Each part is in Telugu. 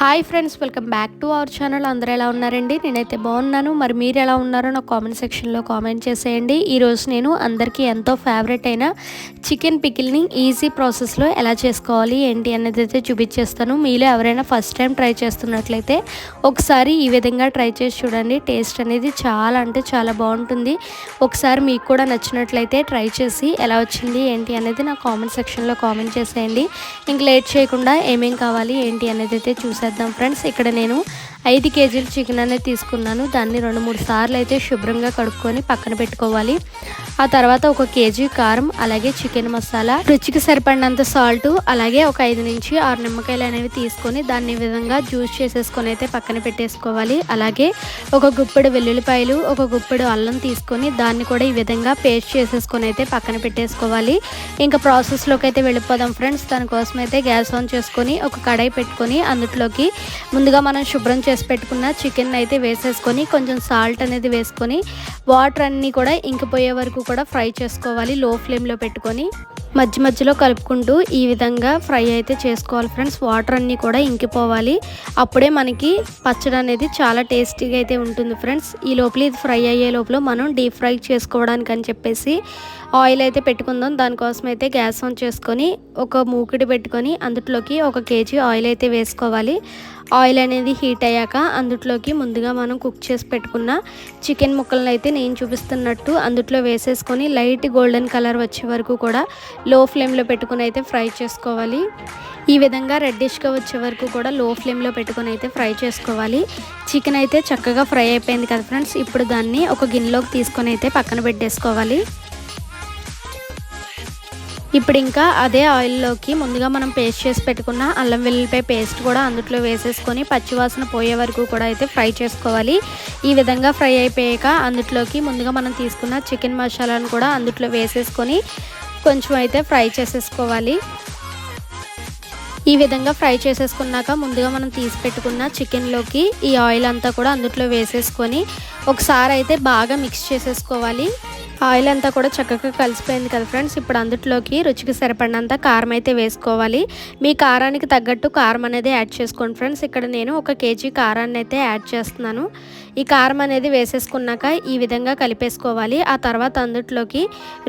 Hi friends welcome back to our channel. అందరూ ఎలా ఉన్నారండి? నేనైతే బాగున్నాను. మరి మీరు ఎలా ఉన్నారో నా కామెంట్ సెక్షన్లో కామెంట్ చేసేయండి. ఈరోజు నేను అందరికీ ఎంతో ఫేవరెట్ అయిన చికెన్ పికిల్ని ఈజీ ప్రాసెస్లో ఎలా చేసుకోవాలి ఏంటి అనేది అయితే చూపించేస్తాను. మీలో ఎవరైనా ఫస్ట్ టైం ట్రై చేస్తున్నట్లయితే ఒకసారి ఈ విధంగా ట్రై చేసి చూడండి. టేస్ట్ అనేది చాలా అంటే చాలా బాగుంటుంది. ఒకసారి మీకు కూడా నచ్చినట్లయితే ట్రై చేసి ఎలా వచ్చింది ఏంటి అనేది నా కామెంట్ సెక్షన్లో కామెంట్ చేసేయండి. ఇంక లేట్ చేయకుండా ఏమేం కావాలి ఏంటి అనేది అయితే చూసాను చేద్దాం. ఫ్రెండ్స్ ఇక్కడ నేను ఐదు కేజీలు చికెన్ అనేది తీసుకున్నాను. దాన్ని రెండు మూడు సార్లు అయితే శుభ్రంగా కడుక్కొని పక్కన పెట్టుకోవాలి. ఆ తర్వాత ఒక కేజీ కారం అలాగే చికెన్ మసాలా రుచికి సరిపడినంత సాల్ట్ అలాగే ఒక ఐదు నుంచి ఆరు నిమ్మకాయలు అనేవి తీసుకొని దాన్ని విధంగా జ్యూస్ చేసేసుకొని అయితే పక్కన పెట్టేసుకోవాలి. అలాగే ఒక గుప్పెడు వెల్లుల్లిపాయలు ఒక గుప్పెడు అల్లం తీసుకొని దాన్ని కూడా ఈ విధంగా పేస్ట్ చేసేసుకొని అయితే పక్కన పెట్టేసుకోవాలి. ఇంకా ప్రాసెస్లోకి అయితే వెళ్ళిపోదాం. ఫ్రెండ్స్ దానికోసం అయితే గ్యాస్ ఆన్ చేసుకొని ఒక కడాయి పెట్టుకొని అందులోకి ముందుగా మనం శుభ్రం చేసి పెట్టుకున్న చికెన్ అయితే వేసేసుకొని కొంచెం సాల్ట్ అనేది వేసుకొని వాటర్ అన్నీ కూడా ఇంకిపోయే వరకు కూడా ఫ్రై చేసుకోవాలి లో ఫ్లేమ్లో పెట్టుకొని. మధ్య మధ్యలో కలుపుకుంటూ ఈ విధంగా ఫ్రై అయితే చేసుకోవాలి ఫ్రెండ్స్. వాటర్ అన్నీ కూడా ఇంకిపోవాలి. అప్పుడే మనకి పచ్చడి అనేది చాలా టేస్టీగా అయితే ఉంటుంది ఫ్రెండ్స్. ఈ లోపల ఇది ఫ్రై అయ్యే లోపల మనం డీప్ ఫ్రై చేసుకోవడానికి అని చెప్పేసి ఆయిల్ అయితే పెట్టుకుందాం. దానికోసం అయితే గ్యాస్ ఆన్ చేసుకొని ఒక మూకిడి పెట్టుకొని అందులోకి ఒక కేజీ ఆయిల్ అయితే వేసుకోవాలి. ఆయిల్ అనేది హీట్ అయ్యాక అందులోకి ముందుగా మనం కుక్ చేసి పెట్టుకున్న చికెన్ ముక్కలను అయితే నేను చూపిస్తున్నట్టు అందులో వేసేసుకొని లైట్ గోల్డెన్ కలర్ వచ్చే వరకు కూడా లో ఫ్లేమ్లో పెట్టుకుని అయితే ఫ్రై చేసుకోవాలి. ఈ విధంగా రెడ్డిష్గా వచ్చే వరకు కూడా లో ఫ్లేమ్లో పెట్టుకుని అయితే ఫ్రై చేసుకోవాలి. చికెన్ అయితే చక్కగా ఫ్రై అయిపోయింది కదా ఫ్రెండ్స్. ఇప్పుడు దాన్ని ఒక గిన్నెలోకి తీసుకొని అయితే పక్కన పెట్టేసుకోవాలి. ఇప్పుడు ఇంకా అదే ఆయిల్లోకి ముందుగా మనం పేస్ట్ చేసి పెట్టుకున్న అల్లం వెల్లుల్లిపాయ పేస్ట్ కూడా అందులో వేసేసుకొని పచ్చివాసన పోయే వరకు కూడా అయితే ఫ్రై చేసుకోవాలి. ఈ విధంగా ఫ్రై అయిపోయాక అందులోకి ముందుగా మనం తీసుకున్న చికెన్ మసాలాను కూడా అందులో వేసేసుకొని కొంచెం అయితే ఫ్రై చేసేసుకోవాలి. ఈ విధంగా ఫ్రై చేసేసుకున్నాక ముందుగా మనం తీసి పెట్టుకున్న చికెన్లోకి ఈ ఆయిల్ అంతా కూడా అందుట్లో వేసేసుకొని ఒకసారి అయితే బాగా మిక్స్ చేసేసుకోవాలి. ఆయిల్ అంతా కూడా చక్కగా కలిసిపోయింది కదా ఫ్రెండ్స్. ఇప్పుడు అందుట్లోకి రుచికి సరిపడినంత కారం అయితే వేసుకోవాలి. మీ కారానికి తగ్గట్టు కారం అనేది యాడ్ చేసుకోండి ఫ్రెండ్స్. ఇక్కడ నేను ఒక కేజీ కారాన్ని అయితే యాడ్ చేస్తున్నాను. ఈ కారం అనేది వేసేసుకున్నాక ఈ విధంగా కలిపేసుకోవాలి. ఆ తర్వాత అందుట్లోకి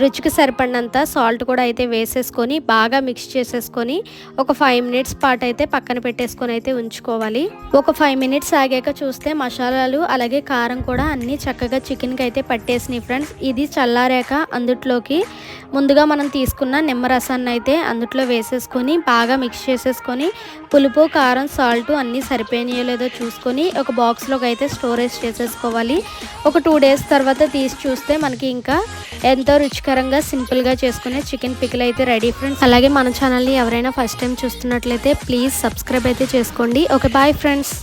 రుచికి సరిపడినంత సాల్ట్ కూడా అయితే వేసేసుకొని బాగా మిక్స్ చేసేసుకొని ఒక ఫైవ్ మినిట్స్ పాటు అయితే పక్కన పెట్టేసుకొని అయితే ఉంచుకోవాలి. ఒక ఫైవ్ మినిట్స్ ఆగాక చూస్తే మసాలాలు అలాగే కారం కూడా అన్నీ చక్కగా చికెన్కి అయితే పట్టేసినాయి ఫ్రెండ్స్. ఇది చల్లారాక అందుట్లోకి ముందుగా మనం తీసుకున్న నిమ్మరసాన్ని అయితే అందుట్లో వేసేసుకొని బాగా మిక్స్ చేసేసుకొని పులుపు కారం సాల్ట్ అన్నీ సరిపోయినాయో లేదో చూసుకొని ఒక బాక్స్లోకి అయితే స్టోరేజ్ చేసేసుకోవాలి. ఒక టూ డేస్ తర్వాత తీసి చూస్తే మనకి ఇంకా ఎంతో రుచికరంగా సింపుల్గా చేసుకునే చికెన్ పికిల్ అయితే రెడీ ఫ్రెండ్స్ అలాగే మన ఛానల్ని ఎవరైనా ఫస్ట్ టైం చూస్తున్నట్లయితే ప్లీజ్ సబ్స్క్రైబ్ అయితే చేసుకోండి. Okay bye friends